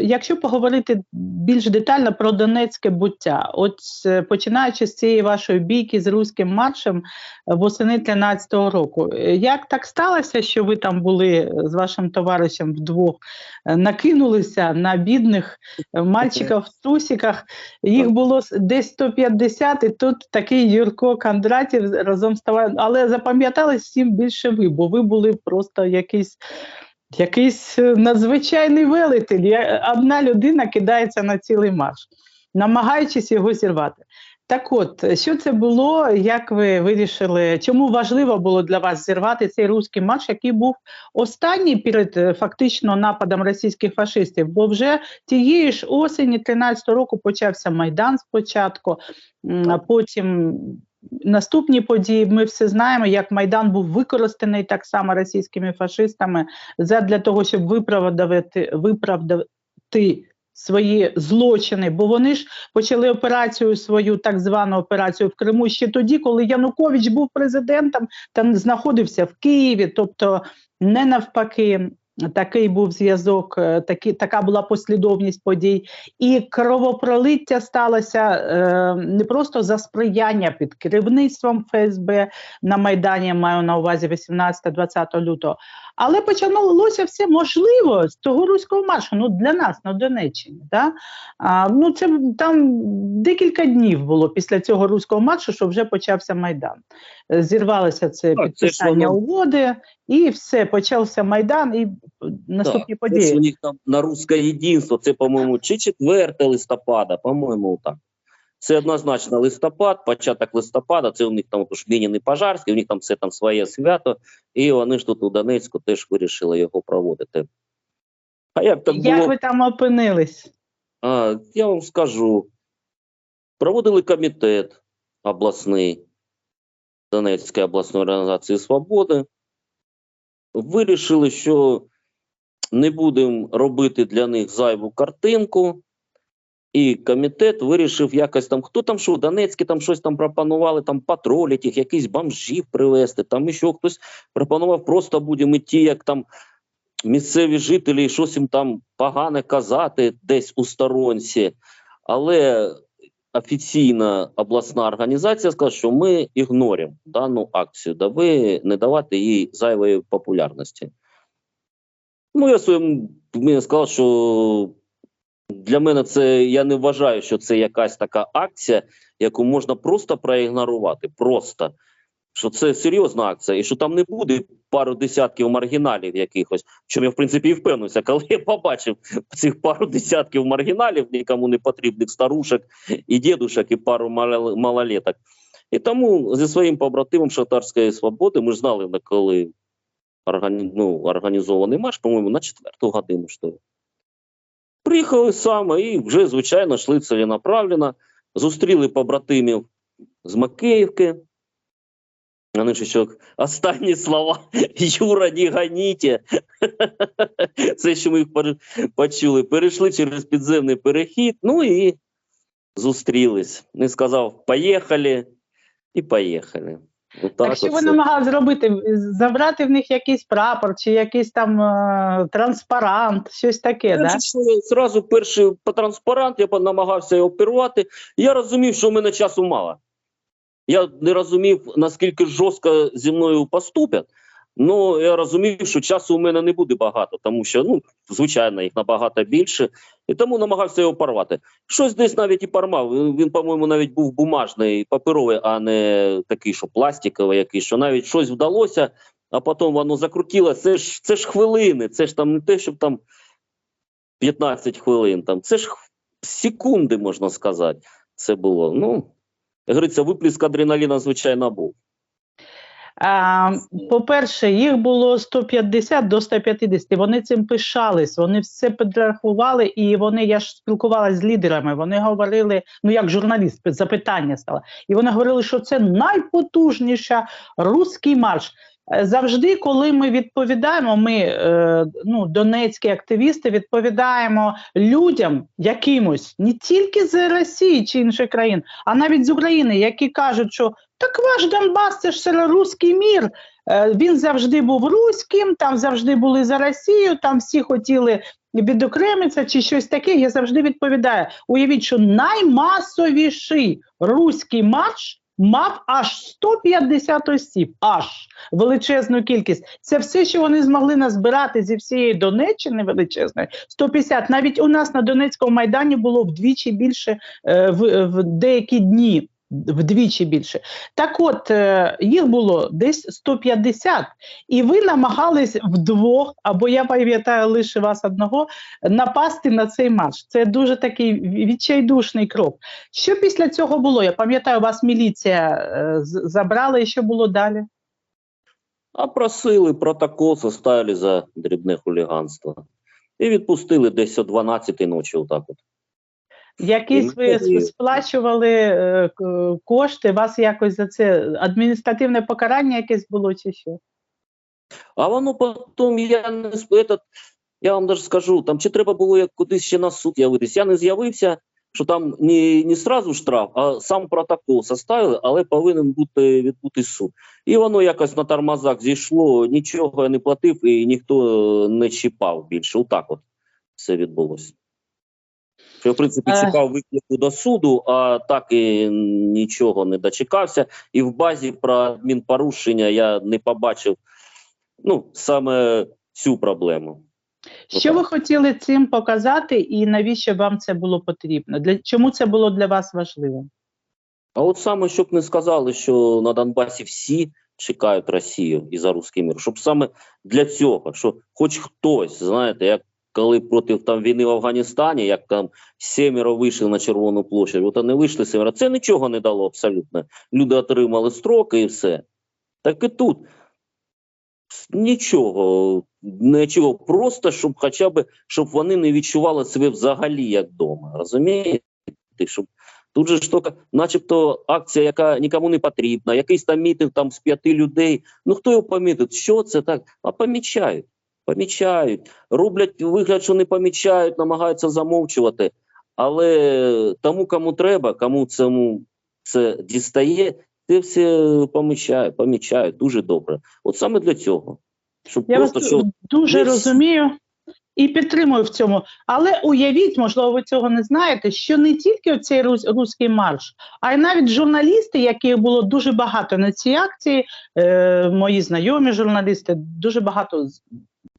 Якщо поговорити більш детально про донецьке буття, от е, починаючи з цієї вашої бійки з руським маршем е, восени 13-го року, е, як так сталося, що ви там були з вашим товаришем вдвох, е, накинулися на бідних е, мальчиків в трусиках? Їх було десь 150, і тут такий Юрко Кондратів разом з товаришем, але запам'ятались всім більше ви, бо ви були просто якийсь Якийсь е, надзвичайний велетель. Одна людина кидається на цілий марш, намагаючись його зірвати. Так от, е, що це було? Як ви вирішили? Чому важливо було для вас зірвати цей руський марш, який був останній перед е, фактично нападом російських фашистів? Бо вже тієї ж осені 13-го року почався майдан спочатку, потім наступні події. Ми все знаємо, як майдан був використаний так само російськими фашистами для того, щоб виправдати, виправдати свої злочини, бо вони ж почали операцію свою так звану операцію в Криму ще тоді, коли Янукович був президентом та знаходився в Києві, тобто не навпаки. Такий був зв'язок, е, такі, така була послідовність подій, і кровопролиття сталося е, не просто за сприяння під керівництвом ФСБ. На Майдані, маю на увазі 18-20 лютого, але почалося все можливо з того руського маршу. Ну для нас на Донеччині. Да? А, ну це там декілька днів було після цього руського маршу, що вже почався майдан. Е, Зірвалося це Так, підписання воно- угоди, і все почався майдан і наступні Так, події. ось у них там на русське єдинство, це, по-моєму, чи 4 листопада, по-моєму, так. Це однозначно листопад, початок листопада, це у них там ж Ленін і Пожарський, у них там все там своє свято, і вони ж тут у Донецьку теж вирішили його проводити. А як так Як було? ви там опинились? А, я вам скажу. Проводили комітет обласний Донецької обласної організації Свободи. Вирішили, що не будемо робити для них зайву картинку. І комітет вирішив якось там, хто там що, Донецькі там щось там пропонували, там патрулять їх, якісь бомжів привезти, там ще хтось пропонував, просто будемо йти, як там місцеві жителі, щось їм там погане казати десь у сторонці. Але офіційна обласна організація сказала, що ми ігноримо дану акцію, даби не давати їй зайвої популярності. Ну, я своєму мені сказав, що для мене це я не вважаю, що це якась така акція, яку можна просто проігнорувати. Просто що це серйозна акція, і що там не буде пару десятків маргіналів якихось. Чому я в принципі і впевнився, коли я побачив цих пару десятків маргіналів, нікому не потрібних старушок і дідушок, і пару мал- малолеток. І тому зі своїм побратимом Шатарської свободи ми ж знали, на коли органі... ну, організований марш, по-моєму, на четверту годину. Що. Ли. Приїхали саме і вже, звичайно, йшли ціленаправленно, зустріли побратимів з Макеївки. Вони ж що останні слова Юра, не ганіте. Це що ми їх почули. Перейшли через підземний перехід, ну і зустрілись. Він сказав: поїхали і поїхали. Отак Так що ви намагалися зробити? Забрати в них якийсь прапор чи якийсь там е, транспарант, щось таке, да? Що я Зразу перший по транспарант, я намагався його оперувати. Я розумів, що в мене часу мало. Я не розумів, наскільки жорстко зі мною поступлять. Ну, я розумів, що часу у мене не буде багато, тому що, ну, звичайно, їх набагато більше, і тому намагався його порвати. Щось десь навіть і порвав. Він, по-моєму, навіть був бумажний, паперовий, а не такий, що пластиковий якийсь, що навіть щось вдалося, а потім воно закрутило. Це ж, це ж хвилини, це ж там не те, щоб там 15 хвилин. Там. Це ж секунди, можна сказати, це було. Ну, як говориться, виплеск адреналіна, звичайно, був. По-перше, їх було 150 до 150. Вони цим пишались, вони все підрахували, і вони, я ж спілкувалася з лідерами. Вони говорили, ну як журналіст, запитання стало. І вони говорили, що це найпотужніша руський марш. Е, Завжди, коли ми відповідаємо, ми, е, ну, донецькі активісти, відповідаємо людям якимось, не тільки з Росії чи інших країн, а навіть з України, які кажуть, що так ваш Донбас це ж руський мір. Е, Він завжди був руським, там завжди були за Росію, там всі хотіли відокремитися чи щось таке. Я завжди відповідаю. Уявіть, що наймасовіший руський марш мав аж 150 осіб, аж величезну кількість. Це все, що вони змогли назбирати зі всієї Донеччини величезної. 150. Навіть у нас на Донецькому майдані було вдвічі більше е, в, в деякі дні. Вдвічі більше. Так от, е, їх було десь 150, і ви намагались вдвох, або я пам'ятаю лише вас одного, напасти на цей марш. Це дуже такий відчайдушний крок. Що після цього було? Я пам'ятаю, вас міліція е, забрала, і що було далі? А просили протокол, составили за дрібне хуліганство. І відпустили десь о 12 ночі, отак от. Якісь ви тоді- сплачували е, кошти, вас якось за це адміністративне покарання якесь було чи що? А воно потім я не этот, я вам даже скажу, там чи треба було як кудись ще на суд явитись. Я не з'явився, що там не, не сразу штраф, а сам протокол составили, але повинен бути відбути суд. І воно якось на тормозах зійшло, нічого я не платив і ніхто не чіпав більше. Отак от все відбулося. Що, в принципі, Е. чекав виклику до суду, а так і нічого не дочекався. І в базі про адмінпорушення я не побачив ну, саме цю проблему. Що ви хотіли цим показати, і навіщо вам це було потрібно? Для чому це було для вас важливим? А от саме, щоб не сказали, що на Донбасі всі чекають Росію і за русський мир, щоб саме для цього, що хоч хтось, знаєте, як коли проти там війни в Афганістані, як там семеро вийшли на Червону площадь, от вони вийшли семеро, це нічого не дало абсолютно. Люди отримали строки і все. Так і тут нічого, нічого, просто щоб хоча б щоб вони не відчували себе взагалі як вдома. Розумієте? Щоб Тут же ж тільки, начебто, акція, яка нікому не потрібна, якийсь там мітинг там з п'яти людей. Ну хто його помітить? Що це так? А помічають. Помічають, роблять вигляд, що не помічають, намагаються замовчувати. Але тому, кому треба, кому цьому це дістає, це все помічають, помічають дуже добре. От саме для цього. Щоб Я вас що дуже ми розумію і підтримую в цьому. Але уявіть, можливо, ви цього не знаєте, що не тільки цей руський марш, а й навіть журналісти, яких було дуже багато на цій акції, е, мої знайомі журналісти, дуже багато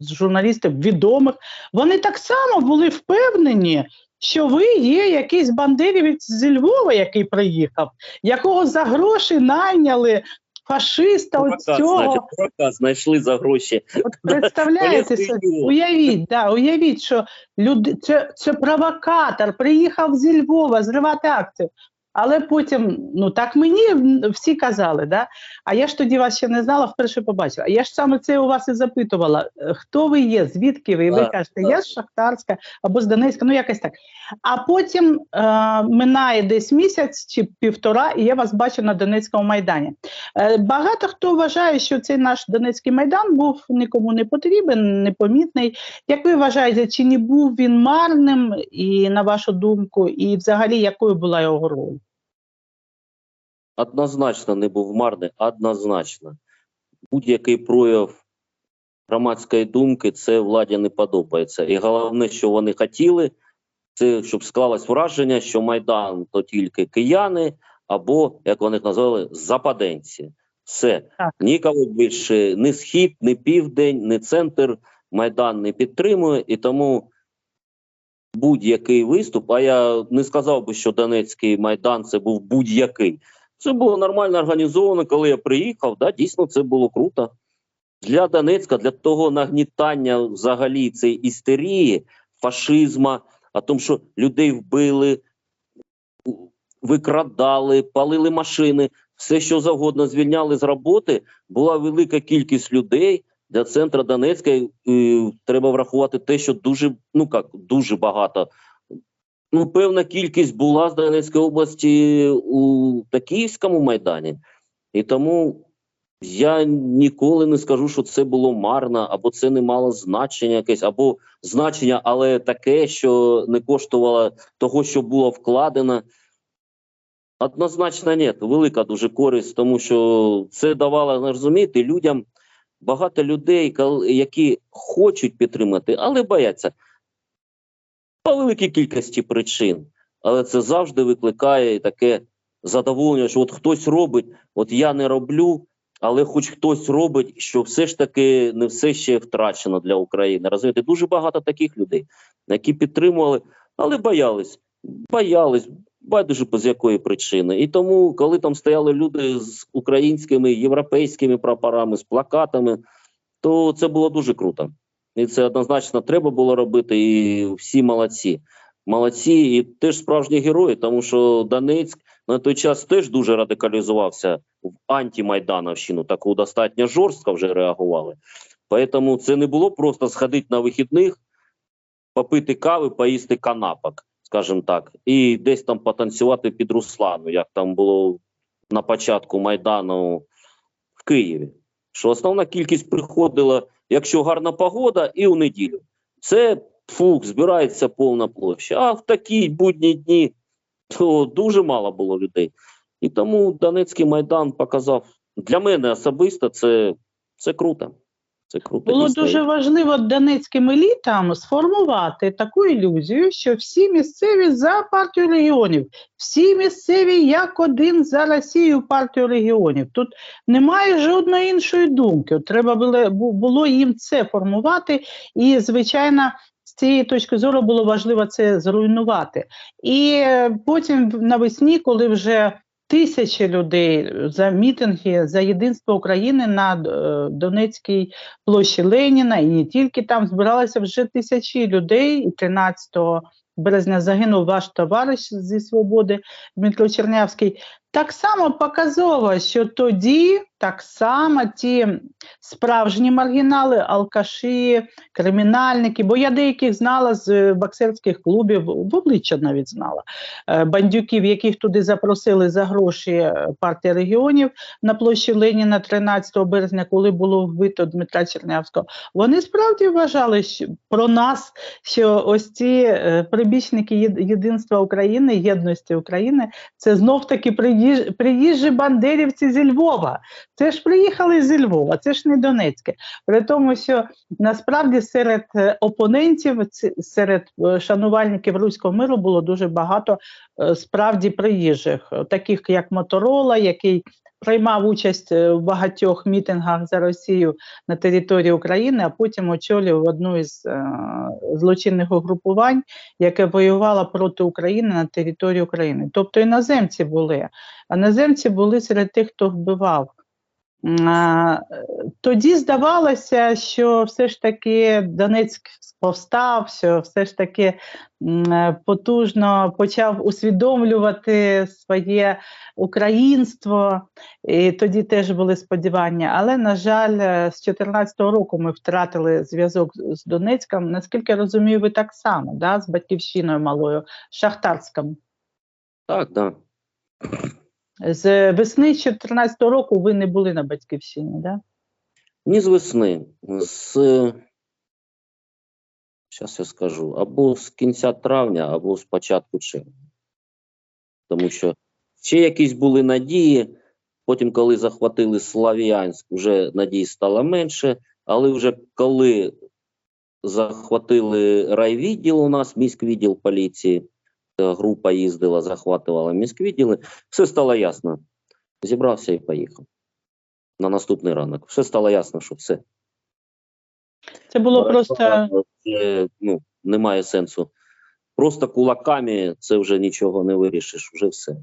з- журналістів відомих, вони так само були впевнені. Що ви є якийсь бандерівець зі Львова, який приїхав, якого за гроші найняли фашиста цього. знайшли за гроші. От представляєте собі, уявіть, да, уявіть, що люди, це, це провокатор, приїхав зі Львова зривати акцію. Але потім, ну так мені всі казали, да? а я ж тоді вас ще не знала, вперше побачила. Я ж саме це у вас і запитувала, хто ви є, звідки ви? І ви кажете, я з Шахтарська або з Донецька, ну якось так. А потім е, минає десь місяць чи півтора, і я вас бачу на Донецькому майдані. Е, Багато хто вважає, що цей наш Донецький майдан був нікому не потрібен, непомітний. Як ви вважаєте, чи не був він марним, і на вашу думку, і взагалі якою була його роль? Однозначно не був марний, однозначно. Будь-який прояв громадської думки це владі не подобається. І головне, що вони хотіли, це щоб склалось враження, що Майдан то тільки кияни, або, як вони назвали, западенці. Все. Так. Нікого більше ні схід, ні південь, ні центр Майдан не підтримує, і тому будь-який виступ, а я не сказав би, що Донецький Майдан це був будь-який. Це було нормально організовано, коли я приїхав. Да, дійсно, це було круто. Для Донецька, для того нагнітання взагалі цієї істерії, фашизма, а тому, що людей вбили, викрадали, палили машини, все що завгодно звільняли з роботи. Була велика кількість людей для центру Донецька. І, і треба врахувати те, що дуже, ну як, дуже багато ну, певна кількість була з Донецької області у Київському майдані. І тому Я ніколи не скажу, що це було марно, або це не мало значення якесь, або значення, але таке, що не коштувало того, що було вкладено. Однозначно, ні. Велика дуже користь, тому що це давало розумієте, людям багато людей, які хочуть підтримати, але бояться по великій кількості причин. Але це завжди викликає таке задоволення, що от хтось робить, от я не роблю, але хоч хтось робить, що все ж таки не все ще втрачено для України. Розумієте, дуже багато таких людей, які підтримували, але боялись, боялись, байдуже з якої причини. І тому, коли там стояли люди з українськими європейськими прапорами, з плакатами, то це було дуже круто. І це однозначно треба було робити, і всі молодці. Молодці, і теж справжні герої, тому що Донецьк на той час теж дуже радикалізувався в антимайдановщину, таку достатньо жорстко вже реагували. Тому це не було просто сходити на вихідних, попити кави, поїсти канапок, скажімо так, і десь там потанцювати під Руслану, як там було на початку Майдану в Києві. Що основна кількість приходила, якщо гарна погода, і у неділю. Це фух, збирається повна площа. А в такі будні дні то дуже мало було людей. І тому Донецький майдан показав для мене особисто це, це круто. Це круто. Було дуже важливо донецьким елітам сформувати таку ілюзію, що всі місцеві за партію регіонів, всі місцеві як один за Росію партію регіонів. Тут немає жодної іншої думки. Треба було, було їм це формувати, і звичайно. З цієї точки зору було важливо це зруйнувати. І е, потім навесні, коли вже тисячі людей за мітинги за єдинство України на е, Донецькій площі Леніна, і не тільки там збиралися вже тисячі людей. І 13 березня загинув ваш товариш зі свободи Дмитро Чернявський. Так само показово, що тоді так само ті справжні маргінали, алкаші, кримінальники, бо я деяких знала з е, боксерських клубів, в обличчя навіть знала е, бандюків, яких туди запросили за гроші е, партія регіонів на площі Леніна 13 березня, коли було вбито Дмитра Чернявського. Вони справді вважали що, про нас, що ось ці прибічники єдинства України, єдності України, це знов таки приїж, приїжджі бандерівці зі Львова. Це ж приїхали зі Львова, це ж не Донецьке. При тому, що насправді серед е, опонентів, серед е, шанувальників руського миру було дуже багато е, справді приїжджих, таких як Моторола, який приймав участь е, в багатьох мітингах за Росію на території України, а потім очолював одну із е, злочинних угрупувань, яке воювало проти України на території України. Тобто іноземці були, а іноземці були серед тих, хто вбивав. Тоді здавалося, що все ж таки Донецьк повстав, що все ж таки е, потужно почав усвідомлювати своє українство. І тоді теж були сподівання. Але, на жаль, е, з 2014 року ми втратили зв'язок з Донецьком. Наскільки я розумію, ви так само, да, з батьківщиною малою, Шахтарськом. Так, да. З весни 2014 року ви не були на батьківщині, да? Ні з весни, з зараз я скажу, або з кінця травня, або з початку червня. Тому що ще якісь були надії. Потім, коли захватили Слав'янськ, вже надій стало менше. Але вже коли захватили райвідділ у нас, міськвідділ поліції, група їздила, захватувала міськвідділи, все стало ясно. Зібрався і поїхав. На наступний ранок. Все стало ясно, що все. Це було Зараз просто це, ну, немає сенсу. Просто кулаками це вже нічого не вирішиш, вже все.